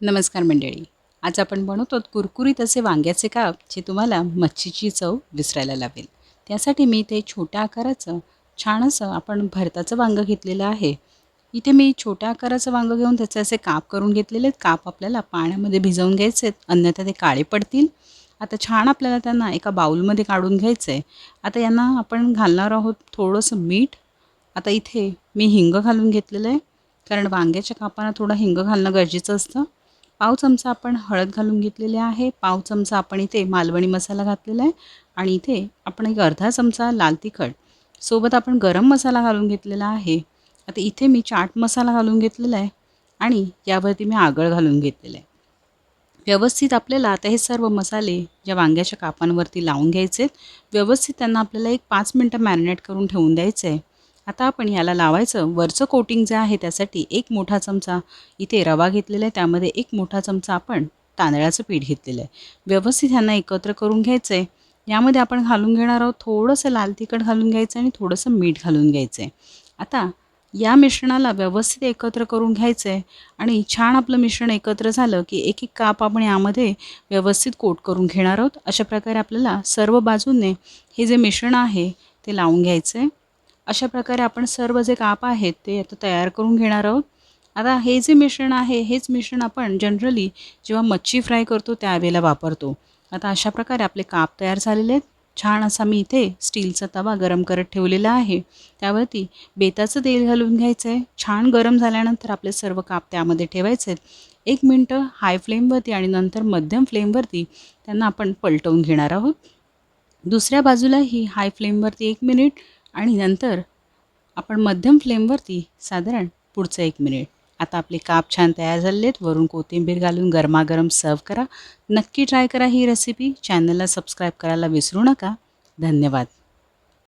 नमस्कार मंडळी. आज आपण बनवतो कुरकुरीत असे वांग्याचे काप जे तुम्हाला मच्छीची चव विसरायला लावेल. त्यासाठी मी इथे छोट्या आकाराचं छान असं आपण भरताचं वांगं घेतलेलं आहे. इथे मी छोट्या आकाराचं वांगं घेऊन त्याचे असे काप करून घेतलेले आहेत. काप आपल्याला पाण्यामध्ये भिजवून घ्यायचे आहेत. अन्यथा ते काळे पडतील. आता छान आपल्याला त्यांना एका बाऊलमध्ये काढून घ्यायचं आहे आता यांना आपण घालणार आहोत थोडंसं मीठ. आता इथे मी हिंग घालून घेतलेलं आहे. कारण वांग्याच्या कापांना थोडं हिंग घालणं गरजेचं असतं. पाव चमचा आपण हळद घालून घेतलेले आहे. पाव चमचा आपण इथे मालवणी मसाला घातलेला आहे आणि इथे आपण एक अर्धा चमचा लाल तिखट सोबत आपण गरम मसाला घालून घेतलेला आहे. आता इथे मी चाट मसाला घालून घेतलेला आहे आणि यावरती मी आगळ घालून घेतलेलं आहे. व्यवस्थित आपल्याला आता हे सर्व मसाले ज्या वांग्याच्या कापांवरती लावून घ्यायचे आहेत. व्यवस्थित त्यांना आपल्याला एक पाच मिनटं मॅरिनेट करून ठेवून द्यायचं आहे. आता आपण याला लावायचं. वरचं कोटिंग जे आहे त्यासाठी एक मोठा चमचा इथे रवा घेतलेला आहे. त्यामध्ये एक मोठा चमचा आपण तांदळाचं पीठ घेतलेलं आहे. व्यवस्थित ह्यांना एकत्र करून घ्यायचं आहे यामध्ये आपण घालून घेणार आहोत थोडंसं लाल तिखट घालून घ्यायचं आणि थोडंसं मीठ घालून घ्यायचं आहे आता या मिश्रणाला व्यवस्थित एकत्र करून घ्यायचं आहे आणि छान आपलं मिश्रण एकत्र झालं की एक एक काप आपण यामध्ये व्यवस्थित कोट करून घेणार आहोत. अशा प्रकारे आपल्याला सर्व बाजूने हे जे मिश्रण आहे ते लावून घ्यायचं आहे अशा प्रकारे आपण सर्व जे काप आहेत ते आता तयार करून घेणार आहोत. आता हे जे मिश्रण आहे हेच मिश्रण आपण जनरली जेव्हा मच्छी फ्राय करतो त्यावेळेला वापरतो. आता अशा प्रकारे आपले काप तयार झालेले आहेत. छान असा मी इथे स्टीलचा तवा गरम करत ठेवलेला आहे. त्यावरती बेताचं तेल घालून घ्यायचं आहे छान गरम झाल्यानंतर आपले सर्व काप त्यामध्ये ठेवायचे आहेत. एक मिनटं हाय फ्लेमवरती आणि नंतर मध्यम फ्लेमवरती त्यांना आपण पलटवून घेणार आहोत. दुसऱ्या बाजूलाही हाय फ्लेमवरती एक मिनिट आणि नंतर आपण मध्यम फ्लेमवरती साधारण पुढचं एक मिनिट. आता आपले काप छान तयार झालेले आहेत वरून कोथिंबीर घालून गरमागरम सर्व करा. नक्की ट्राय करा ही रेसिपी चॅनलला सबस्क्राईब करायला विसरू नका. धन्यवाद.